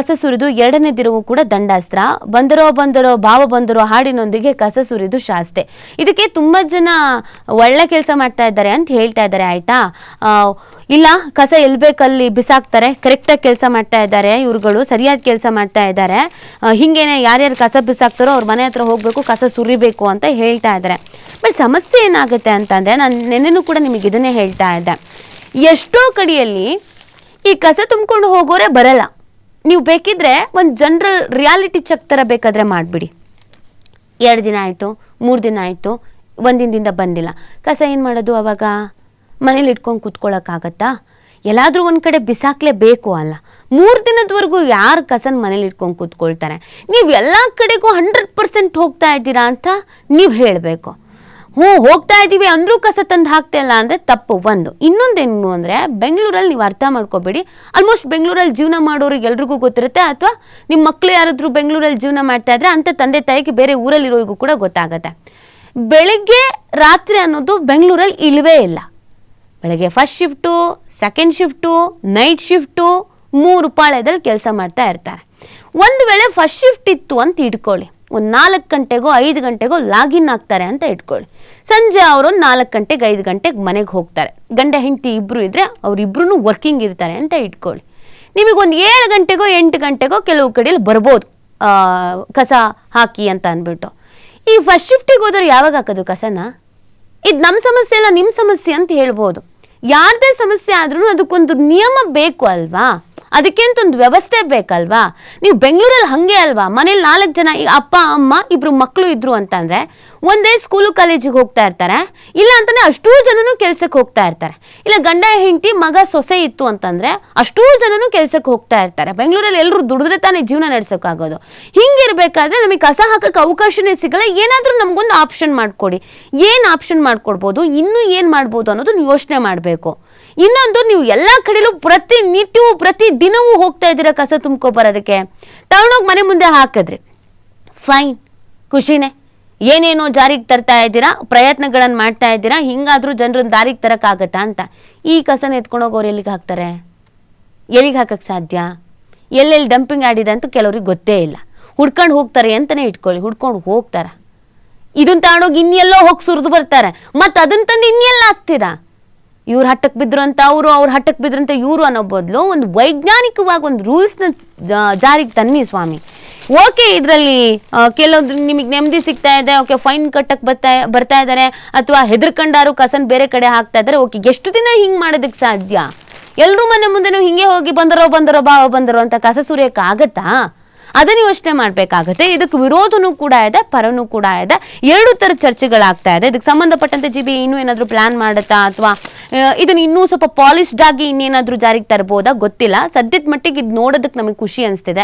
ಕಸ ಸುರಿದು ಎರಡನೇ ದಿನವೂ ಕೂಡ ದಂಡಾಸ್ತ್ರ. ಬಂದರೋ ಬಂದರೋ, ಭಾವ ಬಂದರೋ ಹಾಡಿನೊಂದಿಗೆ ಕಸ ಸುರಿದು ಶಾಸ್ತೆ. ಇದಕ್ಕೆ ತುಂಬ ಜನ ಒಳ್ಳೆ ಕೆಲಸ ಮಾಡ್ತಾ ಇದ್ದಾರೆ ಅಂತ ಹೇಳ್ತಾ ಇದ್ದಾರೆ, ಆಯ್ತಾ? ಇಲ್ಲ, ಕಸ ಬೇಕಲ್ಲಿ ಬಿಸಾಕ್ತಾರೆ ಕರೆಕ್ಟಾಗಿ ಕೆಲಸ ಮಾಡ್ತಾ ಇದ್ದಾರೆ ಇವ್ರುಗಳು ಸರಿಯಾದ ಕೆಲಸ ಮಾಡ್ತಾ ಇದ್ದಾರೆ. ಹಿಂಗೇನೆ ಯಾರ್ಯಾರು ಕಸ ಬಿಸಾಕ್ತಾರೋ ಅವ್ರ ಮನೆ ಹತ್ರ ಹೋಗಬೇಕು, ಕಸ ಸುರಿಬೇಕು ಅಂತ ಹೇಳ್ತಾ ಇದ್ದಾರೆ. ಬಟ್ ಸಮಸ್ಯೆ ಏನಾಗುತ್ತೆ ಅಂತಂದರೆ, ನಾನು ನೆನ್ನೆನೂ ಕೂಡ ನಿಮಗೆ ಇದನ್ನೇ ಹೇಳ್ತಾ ಇದ್ದೆ. ಎಷ್ಟೋ ಕಡೆಯಲ್ಲಿ ಈ ಕಸ ತುಂಬಿಕೊಂಡು ಹೋಗೋರೆ ಬರಲ್ಲ. ನೀವು ಬೇಕಿದ್ರೆ ಒಂದು ಜನರಲ್ ರಿಯಾಲಿಟಿ ಚೆಕ್ ಥರ ಬೇಕಾದರೆ ಮಾಡಿಬಿಡಿ. ಎರಡು ದಿನ ಆಯಿತು, ಮೂರು ದಿನ ಆಯಿತು, ಒಂದಿನದಿಂದ ಬಂದಿಲ್ಲ. ಕಸ ಏನು ಮಾಡೋದು ಅವಾಗ? ಮನೇಲಿ ಇಟ್ಕೊಂಡು ಕೂತ್ಕೊಳ್ಳೋಕ್ಕಾಗತ್ತಾ ಎಲ್ಲಾದರೂ ಒಂದು ಕಡೆ ಬಿಸಾಕ್ಲೇಬೇಕು ಅಲ್ಲ. ಮೂರು ದಿನದವರೆಗೂ ಯಾರು ಕಸನ ಮನೇಲಿ ಇಟ್ಕೊಂಡು ಕೂತ್ಕೊಳ್ತಾರೆ? ನೀವು ಎಲ್ಲ ಕಡೆಗೂ ಹಂಡ್ರೆಡ್ ಪರ್ಸೆಂಟ್ ಹೋಗ್ತಾ ಇದ್ದೀರಾ ಅಂತ ನೀವು ಹೇಳಬೇಕು. ಹ್ಞೂ, ಹೋಗ್ತಾ ಇದ್ದೀವಿ ಅಂದರೂ ಕಸ ತಂದು ಹಾಕ್ತಾ ಇಲ್ಲ ಅಂದರೆ ತಪ್ಪು, ಒಂದು. ಇನ್ನೊಂದೇನು ಅಂದರೆ, ಬೆಂಗಳೂರಲ್ಲಿ ನೀವು ಅರ್ಥ ಮಾಡ್ಕೋಬೇಡಿ. ಆಲ್ಮೋಸ್ಟ್ ಬೆಂಗಳೂರಲ್ಲಿ ಜೀವನ ಮಾಡೋರಿಗೆ ಎಲ್ರಿಗೂ ಗೊತ್ತಿರುತ್ತೆ, ಅಥವಾ ನಿಮ್ಮ ಮಕ್ಕಳು ಯಾರಾದರೂ ಬೆಂಗಳೂರಲ್ಲಿ ಜೀವನ ಮಾಡ್ತಾ ಇದ್ರೆ ಅಂಥ ತಂದೆ ತಾಯಿಗೆ ಬೇರೆ ಊರಲ್ಲಿರೋರಿಗೂ ಕೂಡ ಗೊತ್ತಾಗುತ್ತೆ. ಬೆಳಗ್ಗೆ ರಾತ್ರಿ ಅನ್ನೋದು ಬೆಂಗಳೂರಲ್ಲಿ ಇಲ್ಲವೇ ಇಲ್ಲ. ಬೆಳಗ್ಗೆ first shift second shift night shift ಮೂರು ಪಾಳ್ಯದಲ್ಲಿ ಕೆಲಸ ಮಾಡ್ತಾ ಇರ್ತಾರೆ. ಒಂದು ವೇಳೆ ಫಸ್ಟ್ ಶಿಫ್ಟ್ ಇತ್ತು ಅಂತ ಇಟ್ಕೊಳ್ಳಿ. ಒಂದು ನಾಲ್ಕು ಗಂಟೆಗೋ ಐದು ಗಂಟೆಗೋ ಲಾಗಿನ್ ಆಗ್ತಾರೆ ಅಂತ ಇಟ್ಕೊಳ್ಳಿ. ಸಂಜೆ ಅವರು ನಾಲ್ಕು ಗಂಟೆಗೆ ಐದು ಗಂಟೆಗೆ ಮನೆಗೆ ಹೋಗ್ತಾರೆ. ಗಂಡ ಹೆಂಡತಿ ಇಬ್ಬರು ಇದ್ದರೆ ಅವರಿಬ್ಬರೂ ವರ್ಕಿಂಗ್ ಇರ್ತಾರೆ ಅಂತ ಇಟ್ಕೊಳ್ಳಿ. ನಿಮಗೊಂದು ಏಳು ಗಂಟೆಗೋ ಎಂಟು ಗಂಟೆಗೋ ಕೆಲವು ಕಡೆಯಲ್ಲಿ ಬರ್ಬೋದು. ಕಸ ಹಾಕಿ ಅಂತ ಅಂದ್ಬಿಟ್ಟು ಈ ಫಸ್ಟ್ ಶಿಫ್ಟಿಗೆ ಹೋದ್ರೆ ಯಾವಾಗ ಹಾಕೋದು ಕಸನ? ಇದು ನಮ್ಮ ಸಮಸ್ಯೆ ಅಲ್ಲ ನಿಮ್ಮ ಸಮಸ್ಯೆ ಅಂತ ಹೇಳ್ಬೋದು. ಯಾರದೇ ಸಮಸ್ಯೆ ಆದ್ರೂ ಅದಕ್ಕೊಂದು ನಿಯಮ ಬೇಕು ಅಲ್ವಾ? ಅದಕ್ಕೆ ಅಂತ ಒಂದು ವ್ಯವಸ್ಥೆ ಬೇಕಲ್ವಾ? ನೀವು ಬೆಂಗಳೂರಲ್ಲಿ ಹಂಗೆ ಅಲ್ವಾ? ಮನೇಲಿ ನಾಲ್ಕು ಜನ ಈಗ ಅಪ್ಪ, ಅಮ್ಮ ಇಬ್ಬರು ಮಕ್ಕಳು ಇದ್ರು ಅಂತಂದ್ರೆ ಒಂದೇ ಸ್ಕೂಲು ಕಾಲೇಜಿಗೆ ಹೋಗ್ತಾ ಇರ್ತಾರೆ. ಇಲ್ಲ ಅಂತಲೇ ಅಷ್ಟೂ ಜನನು ಕೆಲ್ಸಕ್ಕೆ ಹೋಗ್ತಾ ಇರ್ತಾರೆ. ಇಲ್ಲ ಗಂಡ, ಹೆಂಡತಿ, ಮಗ, ಸೊಸೆ ಇತ್ತು ಅಂತಂದ್ರೆ ಅಷ್ಟೂ ಜನನು ಕೆಲ್ಸಕ್ಕೆ ಹೋಗ್ತಾ ಇರ್ತಾರೆ. ಬೆಂಗಳೂರಲ್ಲಿ ಎಲ್ಲರೂ ದುಡಿದ್ರೆ ತಾನೇ ಜೀವನ ನಡೆಸೋಕ್ಕಾಗೋದು. ಹಿಂಗಿರಬೇಕಾದ್ರೆ ನಮಗೆ ಕಸ ಹಾಕಕ್ಕೆ ಅವಕಾಶನೇ ಸಿಗಲ್ಲ. ಏನಾದರೂ ನಮಗೊಂದು ಆಪ್ಷನ್ ಮಾಡಿಕೊಡಿ. ಏನು ಆಪ್ಷನ್ ಮಾಡಿಕೊಡ್ಬೋದು? ಇನ್ನೂ ಏನು ಮಾಡ್ಬೋದು ಅನ್ನೋದು ನೀವು ಯೋಚನೆ ಮಾಡಬೇಕು. ಇನ್ನೊಂದು ನೀವು ಎಲ್ಲ ಕಡೆಲೂ ಪ್ರತಿನಿತ್ಯವೂ ಪ್ರತಿ ದಿನವೂ ಹೋಗ್ತಾ ಇದ್ದೀರಾ, ಕಸ ತುಂಬ್ಕೊ ಬರೋದಕ್ಕೆ? ತಗೊಂಡೋಗಿ ಮನೆ ಮುಂದೆ ಹಾಕಿದ್ರಿ. ಫೈನ್ ಖುಷಿನೇ. ಏನೇನೋ ಜಾರಿಗೆ ತರ್ತಾ ಇದ್ದೀರಾ ಪ್ರಯತ್ನಗಳನ್ನು ಮಾಡ್ತಾ ಇದ್ದೀರಾ, ಹಿಂಗಾದ್ರೂ ಜನರನ್ನ ದಾರಿಗೆ ತರಕ್ಕಾಗತ್ತಾ ಅಂತ. ಈ ಕಸನ ಎತ್ಕೊಂಡೋಗೋರು ಎಲ್ಲಿಗೆ ಹಾಕ್ತಾರೆ? ಎಲ್ಲಿಗೆ ಹಾಕಕ್ಕೆ ಸಾಧ್ಯ? ಎಲ್ಲೆಲ್ಲಿ ಡಂಪಿಂಗ್ ಆಡಿದೆ ಅಂತ ಕೆಲವ್ರಿಗೆ ಗೊತ್ತೇ ಇಲ್ಲ. ಹುಡ್ಕೊಂಡು ಹೋಗ್ತಾರೆ ಅಂತಲೇ ಇಟ್ಕೊಳ್ಳಿ, ಹುಡ್ಕೊಂಡು ಹೋಗ್ತಾರ? ಇದನ್ನ ತಗೊಂಡೋಗಿ ಇನ್ನೆಲ್ಲೋ ಹೋಗಿ ಸುರಿದು ಬರ್ತಾರೆ. ಮತ್ತೆ ಅದನ್ನ ತಂದು ಇನ್ನೆಲ್ಲ ಹಾಕ್ತೀರಾ? ಇವ್ರು ಹಟ್ಟಕ್ಕೆ ಬಿದ್ರು ಅಂತ ಅವರು, ಅವ್ರು ಹಟ್ಟಕ್ಕೆ ಬಿದ್ರು ಅಂತ ಇವರು ಅನ್ನೋ ಬದಲು ಒಂದು ವೈಜ್ಞಾನಿಕವಾಗಿ ಒಂದು ರೂಲ್ಸ್ನ ಜಾರಿಗೆ ತನ್ನಿ ಸ್ವಾಮಿ. ಓಕೆ ಇದರಲ್ಲಿ ಕೆಲವೊಂದು ನಿಮಗೆ ನೆಮ್ಮದಿ ಸಿಗ್ತಾ ಇದೆ ಓಕೆ ಫೈನ್ ಕಟ್ಟಕ್ಕೆ ಬರ್ತಾ ಬರ್ತಾ ಇದ್ದಾರೆ ಅಥವಾ ಹೆದರ್ಕಂಡಾರು ಕಸನ್ ಬೇರೆ ಕಡೆ ಹಾಕ್ತಾ ಇದ್ದಾರೆ ಓಕೆ ಎಷ್ಟು ದಿನ ಹಿಂಗೆ ಮಾಡೋದಕ್ಕೆ ಸಾಧ್ಯ? ಎಲ್ಲರೂ ಮನೆ ಮುಂದೆನೂ ಹಿಂಗೆ ಹೋಗಿ ಬಂದರೋ ಬಂದರೋ ಬಾ, ಬಂದರೋ ಅಂತ ಕಸ ಸುರಿಯಕ್ಕೆ ಆಗತ್ತಾ? ಅದನ್ನು ಯೋಚನೆ ಮಾಡಬೇಕಾಗುತ್ತೆ. ಇದಕ್ಕೆ ವಿರೋಧನೂ ಕೂಡ ಇದೆ, ಪರನೂ ಕೂಡ ಇದೆ. ಎರಡು ಥರ ಚರ್ಚೆಗಳಾಗ್ತಾ ಇದೆ. ಇದಕ್ಕೆ ಸಂಬಂಧಪಟ್ಟಂತೆ ಜಿ ಬಿ ಇನ್ನೂ ಏನಾದರೂ ಪ್ಲಾನ್ ಮಾಡುತ್ತಾ ಅಥವಾ ಇದನ್ನು ಇನ್ನೂ ಸ್ವಲ್ಪ ಪಾಲಿಶ್ಡ್ ಆಗಿ ಇನ್ನೇನಾದರೂ ಜಾರಿಗೆ ತರ್ಬೋದಾ ಗೊತ್ತಿಲ್ಲ. ಸದ್ಯದ ಮಟ್ಟಿಗೆ ಇದು ನೋಡೋದಕ್ಕೆ ನಮಗೆ ಖುಷಿ ಅನಿಸ್ತಿದೆ.